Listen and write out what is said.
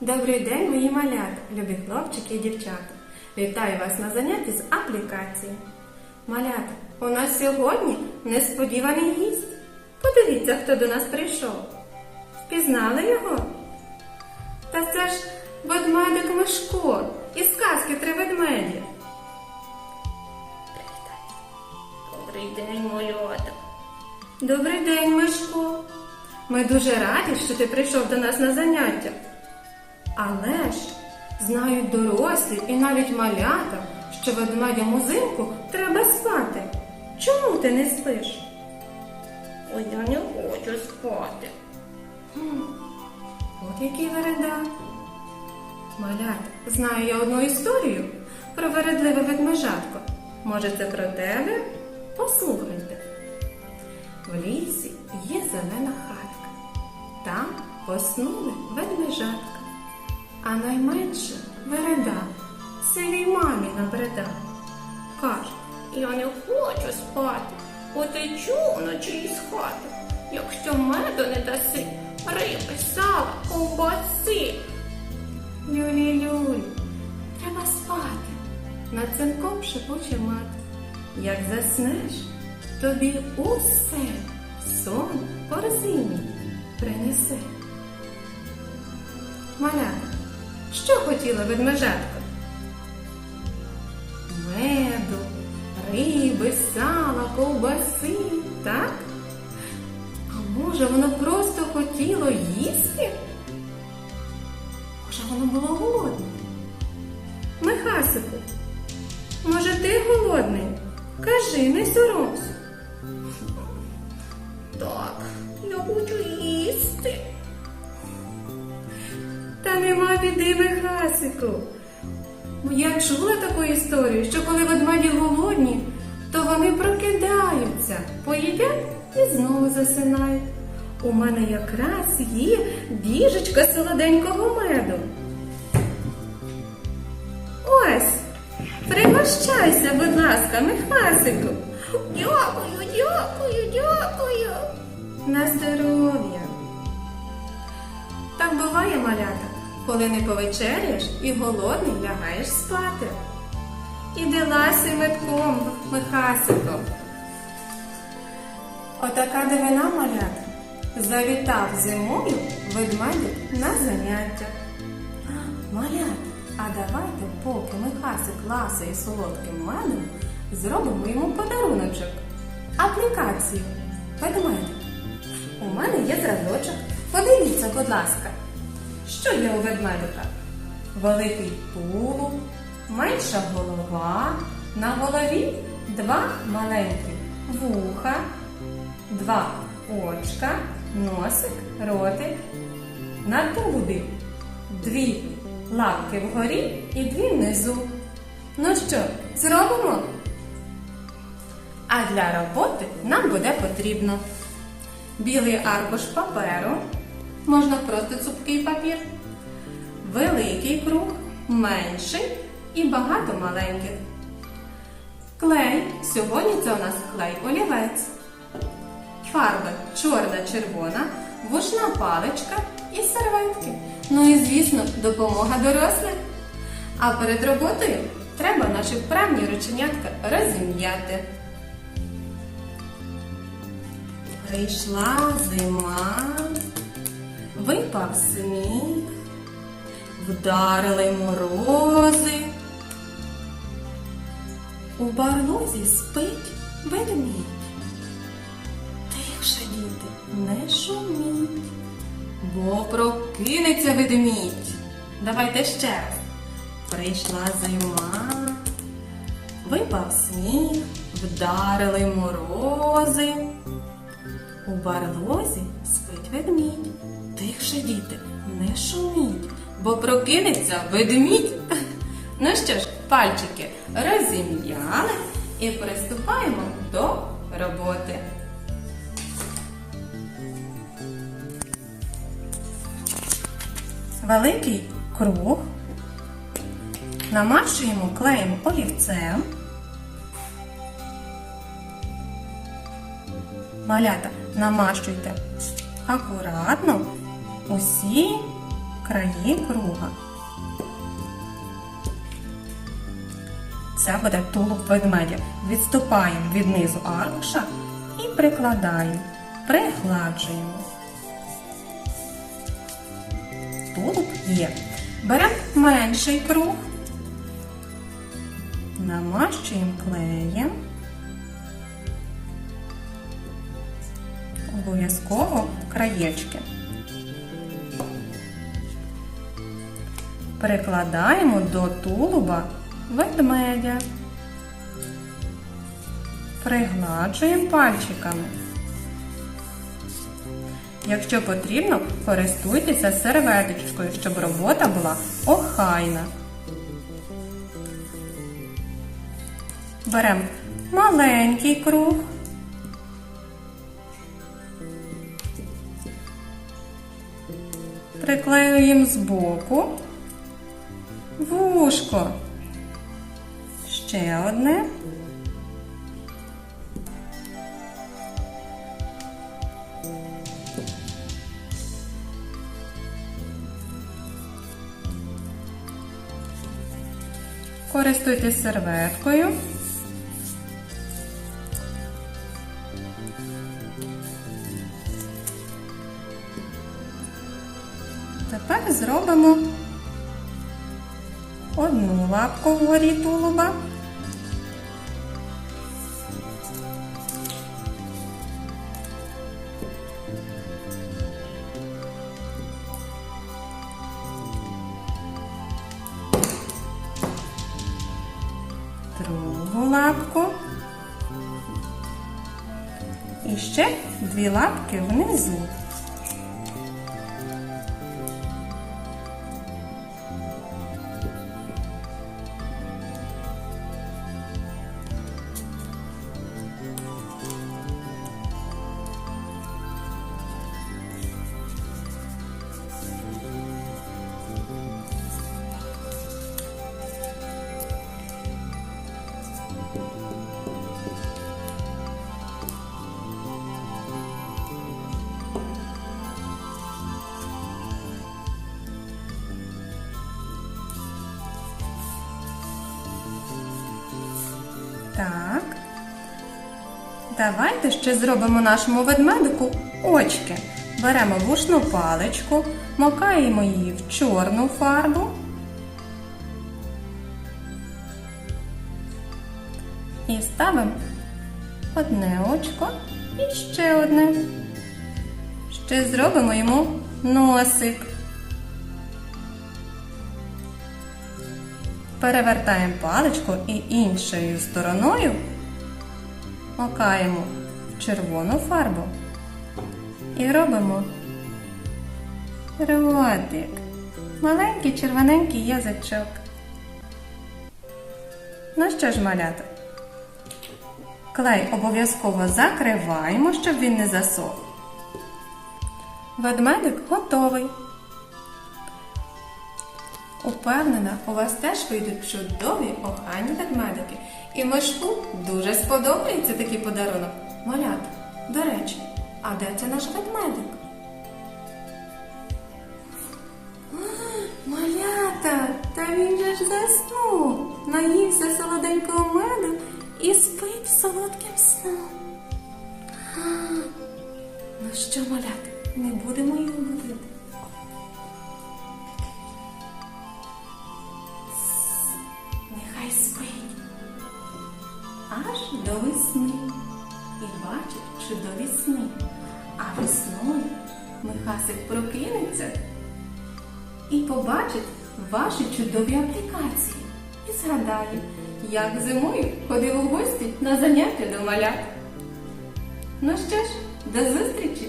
Добрий день, мої малята, любі хлопчики і дівчата. Вітаю вас на занятті з аплікації. Малята, у нас сьогодні несподіваний гість. Подивіться, хто до нас прийшов. Впізнали його? Та це ж ведмедик Мишко із казки три ведмеді. Добрий день, малята. Добрий день, Мишко. Ми дуже раді, що ти прийшов до нас на заняття. Але ж знають дорослі і навіть малята, що ведмедям узимку треба спати. Чому ти не спиш? Ой, я не хочу спати. От який вереда. Малята, знаю я одну історію про вередливе ведмежатко. Може, це про тебе? Послухайте. В лісі є зелена хатка. Там поснули ведмежатка. А найменше вереда сивій мамі набреда. Каже, Я не хочу спати. Утечу вночі із хати. Якщо меду не даси, риби, сала, ковбаси. Люлі-люль, треба спати. Над цинком шепоче мати. Як заснеш, тобі усе сон корзині принесе. Малята, що хотіла ведмежатка? Меду, риби, сала, ковбаси, так? А може воно просто хотіло їсти? Може, воно було голодне? Михасику, може, ти голодний? Кажи, не соромся. Так, я хочу їсти. Біди, Михасику. Я чула таку історію, що коли ведмеді голодні, то вони прокидаються, поїдять і знову засинають. У мене якраз є діжечка солоденького меду. Ось, пригощайся, будь ласка, Михасику. Дякую, дякую, дякую. На здоров'я. Так буває, малята, коли не повечеряєш і голодний лягаєш спати. Іди ласий метком, Михасико. Отака дивина, малята. Завітав зимою ведмедик на заняття. Малята, а давайте, поки Михасик ласає солодким медом, зробимо йому подаруночок. Аплікацію. Ведмедик. У мене є зразочок. Подивіться, будь ласка, що є у ведмедика? Великий тулуб, менша голова, на голові два маленькі вуха, два очка, носик, ротик. На тулубі дві лапки вгорі і дві внизу. Ну що, зробимо? А для роботи нам буде потрібно білий аркуш паперу, можна просто цупкий папір, великий круг, менший і багато маленьких. Клей. Сьогодні це у нас клей олівець. Фарби чорна, червона, вушна паличка і серветки. Ну і, звісно, допомога дорослих. А перед роботою треба наші вправні рученятка розім'яти. Прийшла зима, випав сніг, вдарили морози. У барлозі спить ведмідь. Тихше, діти, не шуміть, бо прокинеться ведмідь. Давайте ще раз. Прийшла зима, випав сніг, вдарили морози. У барлозі спить ведмідь. Тихше, діти, не шуміть, бо прокинеться ведмідь. Ну що ж, пальчики розім'яли і приступаємо до роботи. Великий круг. Намашуємо клеєм олівцем. Малята, намащуйте акуратно усі краї круга. Це буде тулуб ведмедя. Відступаємо від низу аркуша і прикладаємо, пригладжуємо. Тулуб є. Беремо менший круг, намащуємо клеєм. Обов'язково краєчки. Прикладаємо до тулуба ведмедя. Пригладжуємо пальчиками. Якщо потрібно, користуйтеся серветочкою, щоб робота була охайна. Беремо маленький круг. Приклеюємо збоку. Вушко. Ще одне. Користуйтесь серветкою. Тепер зробимо одну лапку вгорі тулуба. Другу лапку. І ще дві лапки внизу. Давайте ще зробимо нашому ведмедику очки. Беремо вушну паличку, макаємо її в чорну фарбу. І ставимо одне очко і ще одне. Ще зробимо йому носик. Перевертаємо паличку і іншою стороною макаємо в червону фарбу і робимо ротик. Маленький червоненький язичок. Ну що ж, малята? Клей обов'язково закриваємо, щоб він не засох. Ведмедик готовий. Упевнена, у вас теж вийдуть чудові охайні ведмедики. І мишку дуже сподобається такий подарунок. Малята, до речі, а де це наш ведмедик? Малята, та він же ж заснув, наївся солоденького меду і спить солодким сном. Ну що, малята, не будемо його будити. Михасик прокинеться і побачить ваші чудові аплікації і згадає, як зимою ходив у гості на заняття до малят. Ну що ж, до зустрічі!